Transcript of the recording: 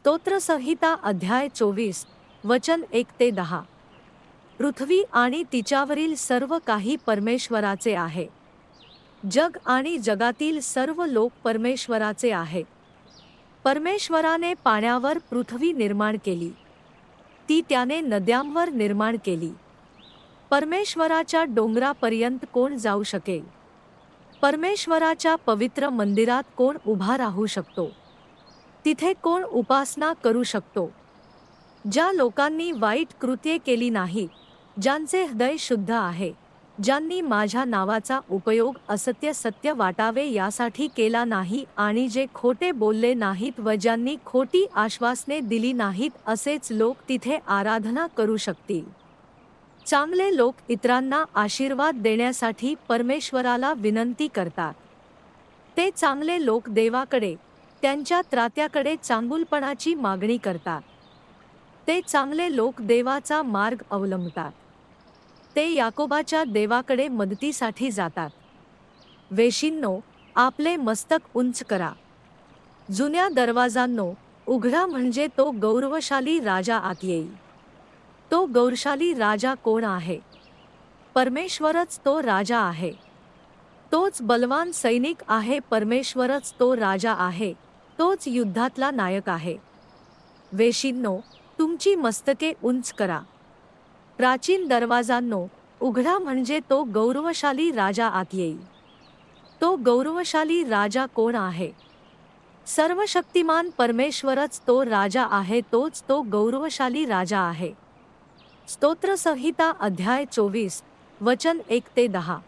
स्तोत्रसंहिता अध्याय चोवीस वचन एक ते दहा. पृथ्वी आणि तिच्यावरील सर्व काही परमेश्वराचे आहे. जग आणि जगातील सर्व लोक परमेश्वराचे आहे. परमेश्वराने पाण्यावर पृथ्वी निर्माण केली. ती त्याने नद्यांवर निर्माण केली. परमेश्वराच्या डोंगरापर्यंत कोण जाऊ शकेल? परमेश्वराच्या पवित्र मंदिरात कोण उभा राहू शकतो? तिथे कोण उपासना करू शकतो? ज्या लोकांनी वाईट कृत्ये केली नाही ज्यांचे हृदय शुद्ध आहे ज्यांनी माझ्या नावाचा उपयोग असत्य सत्य वाटावे यासाठी केला नाही आणि जे खोटे बोलले नाहीत व ज्यांनी खोटी आश्वासने दिली नाहीत असेच लोक तिथे आराधना करू शकतील. चांगले लोक इतरांना आशीर्वाद देण्यासाठी परमेश्वराला विनंती करतात. ते चांगले लोक देवाकडे त्यांच्या त्रात्याकडे चांगुलपणाची मागणी करतात. ते चांगले लोक देवाचा मार्ग अवलंबतात. ते याकोबाच्या देवाकडे मदतीसाठी जातात. वेशींनो आपले मस्तक उंच करा. जुन्या दरवाजांनो उघडा म्हणजे तो गौरवशाली राजा आत येईल. तो गौरशाली राजा कोण आहे? परमेश्वरच तो राजा आहे. तोच बलवान सैनिक आहे परमेश्वरच तो राजा आहे. तोच युद्धातला नायक आहे. वेशींनो तुमची मस्तके उंच करा. प्राचीन दरवाजांनो उघडा म्हणजे तो गौरवशाली राजा आत येईल. तो गौरवशाली राजा कोण आहे? सर्व शक्तिमान परमेश्वरच तो राजा आहे तोच तो गौरवशाली राजा आहे. स्तोत्रसंहिता अध्याय चोवीस वचन एक ते दहा.